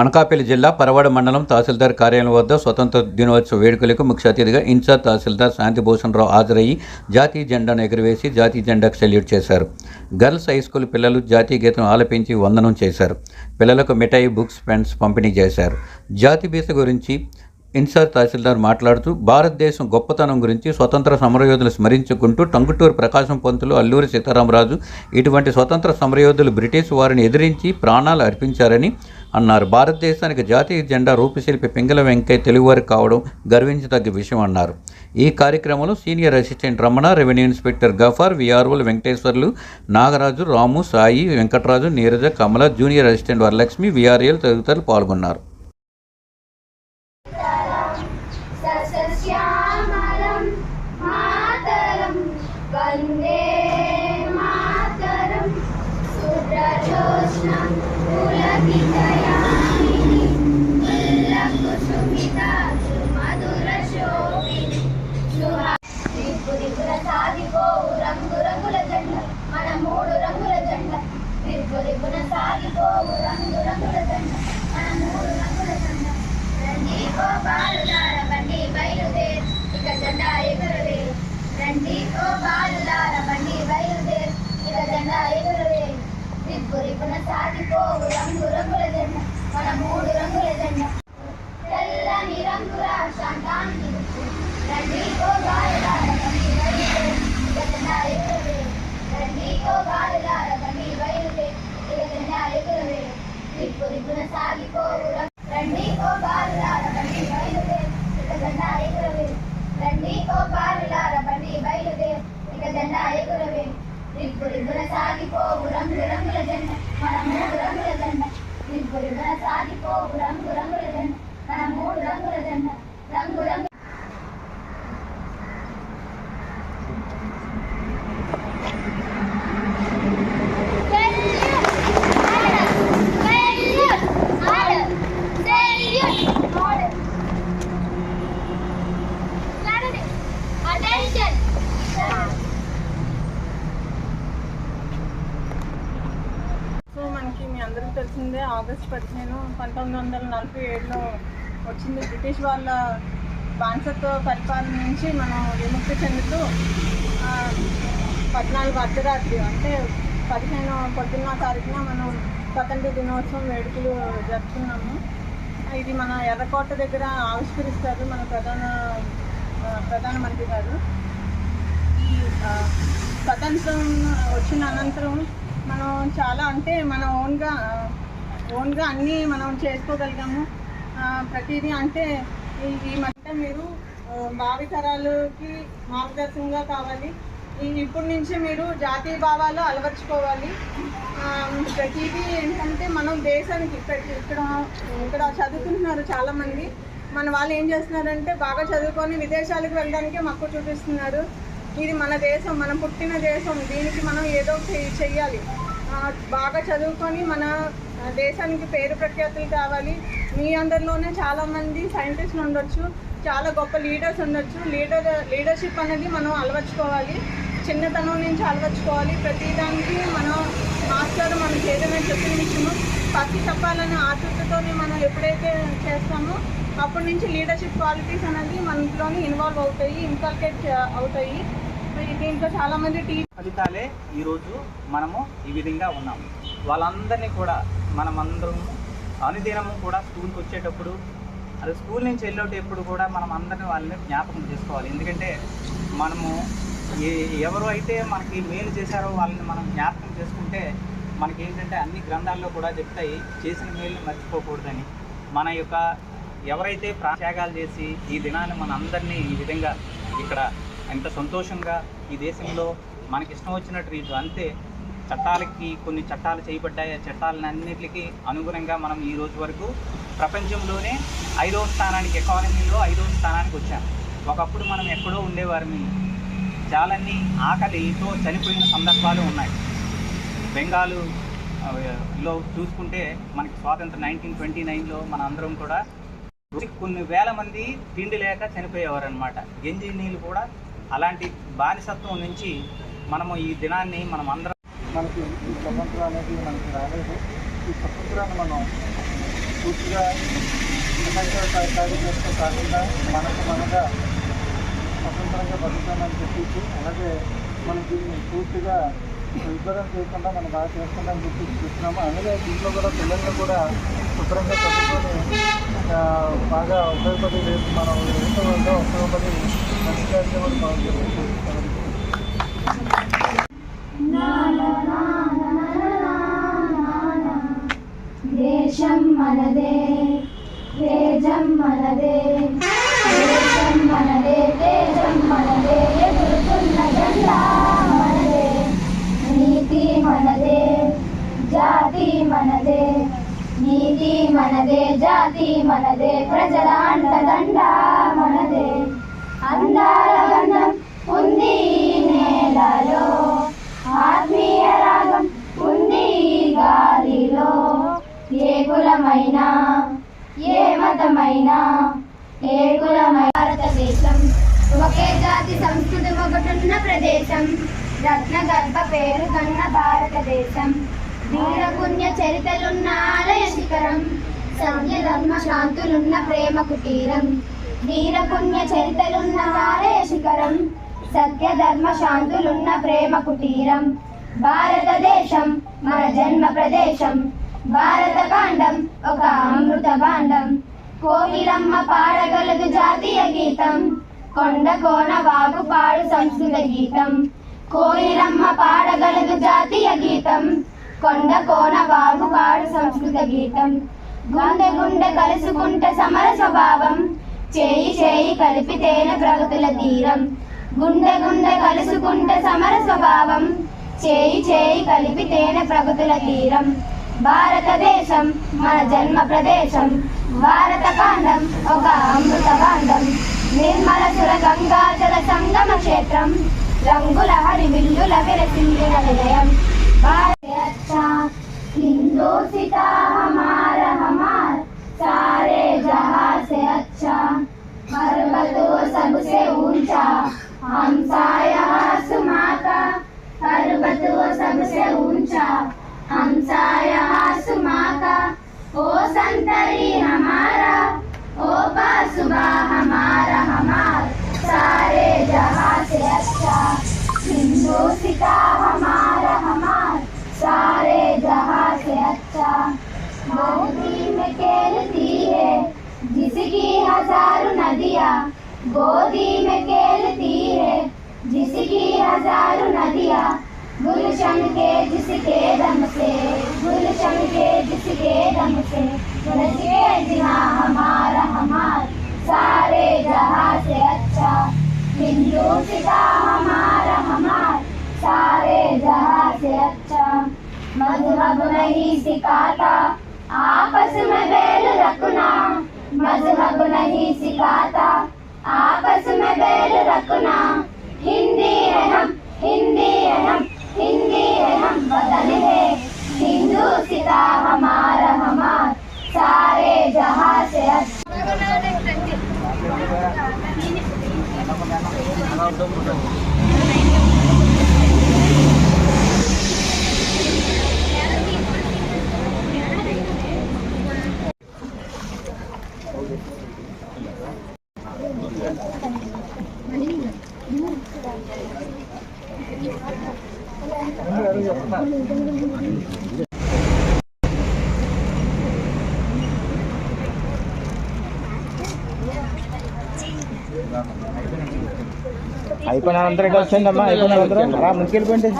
అనకాపల్లి జిల్లా పరవాడ మండలం తహసీల్దార్ కార్యాలయం వద్ద స్వతంత్ర దినోత్సవ వేడుకలకు ముఖ్య అతిథిగా ఇన్ఛార్జ్ తహసీల్దార్ శాంతిభూషణరావు హాజరయ్యి జాతీయ జెండాను ఎగురవేసి జాతీయ జెండాకు సెల్యూట్ చేశారు. గర్ల్స్ హై స్కూల్ పిల్లలు జాతీయ గీతం ఆలపించి వందనం చేశారు. పిల్లలకు మిఠాయి బుక్స్ పెన్స్ పంపిణీ చేశారు. జాతి బీస గురించి ఇన్సార్ తహసీల్దార్ మాట్లాడుతూ భారతదేశం గొప్పతనం గురించి స్వతంత్ర సమరయోధులు స్మరించుకుంటూ టంగుటూరు ప్రకాశం పంతులు అల్లూరి సీతారామరాజు ఇటువంటి స్వతంత్ర సమరయోధులు బ్రిటిష్ వారిని ఎదిరించి ప్రాణాలు అర్పించారని అన్నారు. భారతదేశానికి జాతీయ జెండా రూపశిల్పి పింగళ వెంకయ్య తెలుగువారు కావడం గర్వించదగ్గ విషయం అన్నారు. ఈ కార్యక్రమంలో senior assistant Ramana revenue inspector Gaffar విఆర్ఓలు Venkateswarlu Nagaraju Ramu Sai Venkataraju Neeraja Kamala junior assistant Varalakshmi విఆర్ఏలు తదితరులు పాల్గొన్నారు. సస్యశ్యామలం దిక్కు దిక్కున సాగిపోవు రంగు రండి ఓ బాలులార బండి బయలుదేర్ ఇక జెండా ఎగురవే రండి ఓ బాలులార బండి బయలుదేర్ ఇక జెండా ఎగురవే దిక్కు దిక్కున సాగిపోవు రంగు రంగుల జెండ మన మూడు రంగుల జెండ దిక్కు దిక్కున సాగిపోవు రంగు రంగుల జెండ మన మూడు రంగుల జెండ పంతొమ్మిది వందల నలభై ఏడులో వచ్చింది. బ్రిటిష్ వాళ్ళ బానిసత్వ పరిపాలన నుంచి మనం విముక్తి చెందుతూ పద్నాలుగు అర్ధరాత్రి అంటే పదిహేను పొద్దున్న తారీఖున మనం స్వతంత్ర దినోత్సవం వేడుకలు జరుపుకున్నాము. ఇది మన ఎర్రకోట దగ్గర ఆవిష్కరిస్తారు మన ప్రధాన ప్రధానమంత్రి గారు. ఈ స్వతంత్రం వచ్చిన అనంతరం మనం చాలా అంటే మన ఓన్గా ఓన్గా అన్నీ మనం చేసుకోగలిగాము. ప్రతిదీ అంటే ఈ ఈ మధ్య మీరు భావితరాలకి మార్గదర్శకంగా కావాలి. ఈ ఇప్పటి నుంచి మీరు జాతీయ భావాలు అలవర్చుకోవాలి. ప్రతిదీ ఏంటంటే మనం దేశానికి ప్రతి ఇక్కడ ఇక్కడ చదువుకుంటున్నారు చాలామంది. మన వాళ్ళు ఏం చేస్తున్నారంటే బాగా చదువుకొని విదేశాలకు వెళ్ళడానికి మక్కువ చూపిస్తున్నారు. ఇది మన దేశం మనం పుట్టిన దేశం. దీనికి మనం ఏదో చెయ్యాలి. బాగా చదువుకొని మన దేశానికి పేరు ప్రఖ్యాతులు కావాలి. మీ అందరిలోనే చాలామంది సైంటిస్టులు ఉండొచ్చు చాలా గొప్ప లీడర్స్ ఉండొచ్చు. లీడర్ లీడర్షిప్ అనేది మనం అలవర్చుకోవాలి. చిన్నతనం నుంచి అలవర్చుకోవాలి. ప్రతిదానికి మనం మాస్టర్ మనం ఏదైనా చెప్పిన విషయము పత్తి చెప్పాలనే ఆతృతతోనే మనం ఎప్పుడైతే చేస్తామో అప్పటి నుంచి లీడర్షిప్ క్వాలిటీస్ అనేది మనలోని ఇన్వాల్వ్ అవుతాయి ఇన్కల్కేట్ అవుతాయి. దీంట్లో చాలామంది టీ ఫలితాలే ఈరోజు మనము ఈ విధంగా ఉన్నాము. వాళ్ళందరినీ కూడా మనమందరము అనుదినము కూడా స్కూల్కి వచ్చేటప్పుడు అది స్కూల్ నుంచి వెళ్ళేటప్పుడు కూడా మనం అందరిని వాళ్ళని జ్ఞాపకం చేసుకోవాలి. ఎందుకంటే మనము ఏ ఎవరు అయితే మనకి మేలు చేశారో వాళ్ళని మనం జ్ఞాపకం చేసుకుంటే మనకి ఏంటంటే అన్ని గ్రంథాల్లో కూడా చెప్తాయి చేసిన మేలు మర్చిపోకూడదని. మన యొక్క ఎవరైతే ప్రాత్యాగాలు చేసి ఈ దినాన్ని మన అందరినీ ఈ విధంగా ఇక్కడ ఎంత సంతోషంగా ఈ దేశంలో మనకి ఇష్టం వచ్చినట్టు రీతి అంతే చట్టాలకి కొన్ని చట్టాలు చేయబడ్డాయి. ఆ చట్టాలన్నింటికి అనుగుణంగా మనం ఈ రోజు వరకు ప్రపంచంలోనే ఐదవ స్థానానికి ఎకానమీలో ఐదవ స్థానానికి వచ్చాం. ఒకప్పుడు మనం ఎక్కడో ఉండేవారిని. చాలాన్ని ఆకలితో చనిపోయిన సందర్భాలు ఉన్నాయి. బెంగాలు లో చూసుకుంటే మనకి స్వాతంత్రం నైన్టీన్ ట్వంటీ నైన్లో మన అందరం కూడా కొన్ని వేల మంది తిండి లేక చనిపోయేవారు అనమాట గంజి నీళ్ళు కూడా అలాంటి బానిసత్వం నుంచి మనము ఈ దినాన్ని మనం అందరం మనకి ఈ స్వతంత్రం అనేది మనకి రాలేదు. ఈ స్వతంత్రాన్ని మనం పూర్తిగా ప్రపంచ కార్యక్రమంతో కాకుండా మనకు మనగా స్వతంత్రంగా బతుకుతామని చెప్పేసి అలాగే మనం దీన్ని పూర్తిగా ఇబ్బంది చేయకుండా మనం బాగా చేసుకుంటామని చెప్పి చూస్తున్నాము అలాగే దీంట్లో కూడా పిల్లల్ని కూడా శుభ్రంగా చదువుకొని బాగా ఉపయోగపడి మనం ఎంతో ఉపయోగపడి దేశం మనదే తేజం మనదే దేశం మనదే తేజం మనదే ఎదురుతున్న జెండా మనదే. నీతి మనదే జాతి మనదే నీతి మనదే జాతి మనదే ప్రజల అండదండ మనదే. అందాల గంధం ఉంది నేలలో. ఆత్మీయ రాగం ఉంది గాలిలో. ఏ కులమైనా ఏ మతమైనా ఏ కులమైన భారతదేశం. ఒకే జాతి సంస్కృతి ఒకటున్న ప్రదేశం. రత్న గర్భ పేరు కన్న భారతదేశం. వీర పుణ్య చరితలున్న ఆలయ శిఖరం. సత్య ధర్మ శాంతులున్న ప్రేమ కుటీరం. వీర పుణ్య చరితలున్న ఆలయ శిఖరం. సత్య ధర్మ శాంతులున్న ప్రేమ కుటీరం. భారతదేశం మన జన్మ ప్రదేశం. భారత కాండం ఒక అమృత భాండం కోయిలమ్మ పాడగలదు జాతీయ గీతం. కొండ కోన వాగు పాడు సంస్కృత గీతం. కోయిలమ్మ పాడగలదు జాతీయ గీతం. కొండ కోన వాగు పాడు సంస్కృత గీతం. గుండె గుండె కలుసుకుంటే సమర స్వభావం. చేయి చేయి కలిపితేన ప్రగతుల తీరం. గుండె గుండె కలుసుకుంట సమర స్వభావం. చేయి చేయి కలిపితేన ప్రగతుల తీరం. భారతదేశం మన జన్మ ప్రదేశం. భారత కాండం ఒక అమృత కాండం. నిర్మల సుర గంగాచల సంగమ క్షేత్రం. రంగుల హరి విల్లుల విరసిల్లిన నిలయం భారత హిందూ సీతా हज़ारों नदियाँ, गोदी में खेलती है जिसकी हज़ारों नदियाँ, गुलशन के जिसके दम से, गुलशन के जिसके दम से नचे जहाँ हमारा, हमार सारे जहाँ से अच्छा हिंदू सिता हमारा, हमार सारे जहाँ से अच्छा। मज़हब नहीं सिखाता, आपस में बैल रखना मज़हब नहीं सिखाता। आपस में बैल रखना हिंदी है हम हिंदी है हम हिंदी है हम वतन है हिंदू सिता हमारा, हमार। सारे जहाँ से अच्छा అయిపోయిన అందరూ ఇక్కడ వచ్చిందమ్మా అయిపోయిన అందరూ. రా ముందుకెళ్ళిపోయింది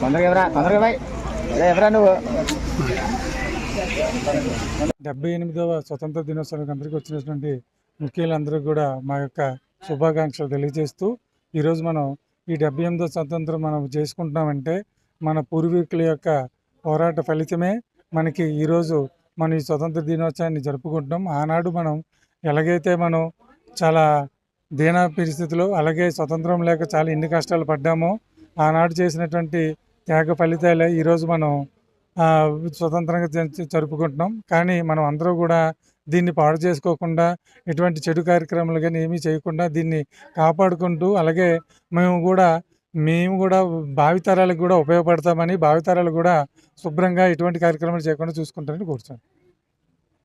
తొందరగా ఎవరా తొందరగా బాయ్ ఎవరా నువ్వు? డెబ్బై ఎనిమిదవ స్వతంత్ర దినోత్సవానికి అందరికీ వచ్చినటువంటి ముఖ్యులందరూ కూడా మా యొక్క శుభాకాంక్షలు తెలియజేస్తూ ఈరోజు మనం ఈ డెబ్బై ఎనిమిదవ స్వతంత్రం మనం చేసుకుంటున్నామంటే మన పూర్వీకుల యొక్క పోరాట ఫలితమే. మనకి ఈరోజు మనం ఈ స్వతంత్ర దినోత్సవాన్ని జరుపుకుంటున్నాం. ఆనాడు మనం ఎలాగైతే మనం చాలా దీన పరిస్థితిలో అలాగే స్వతంత్రం లేక చాలా ఎన్ని కష్టాలు పడ్డామో ఆనాడు చేసినటువంటి త్యాగ ఫలితాలే ఈరోజు మనం స్వతంత్రంగా జ- జరుపుకుంటున్నాం. కానీ మనం అందరూ కూడా దీన్ని పాడు చేసుకోకుండా ఎటువంటి చెడు కార్యక్రమాలు కానీ ఏమీ చేయకుండా దీన్ని కాపాడుకుంటూ అలాగే మేము కూడా మేము కూడా భావితరాలకు కూడా ఉపయోగపడతామని భావితరాలు కూడా శుభ్రంగా ఎటువంటి కార్యక్రమాలు చేయకుండా చూసుకుంటారని కోరుతాను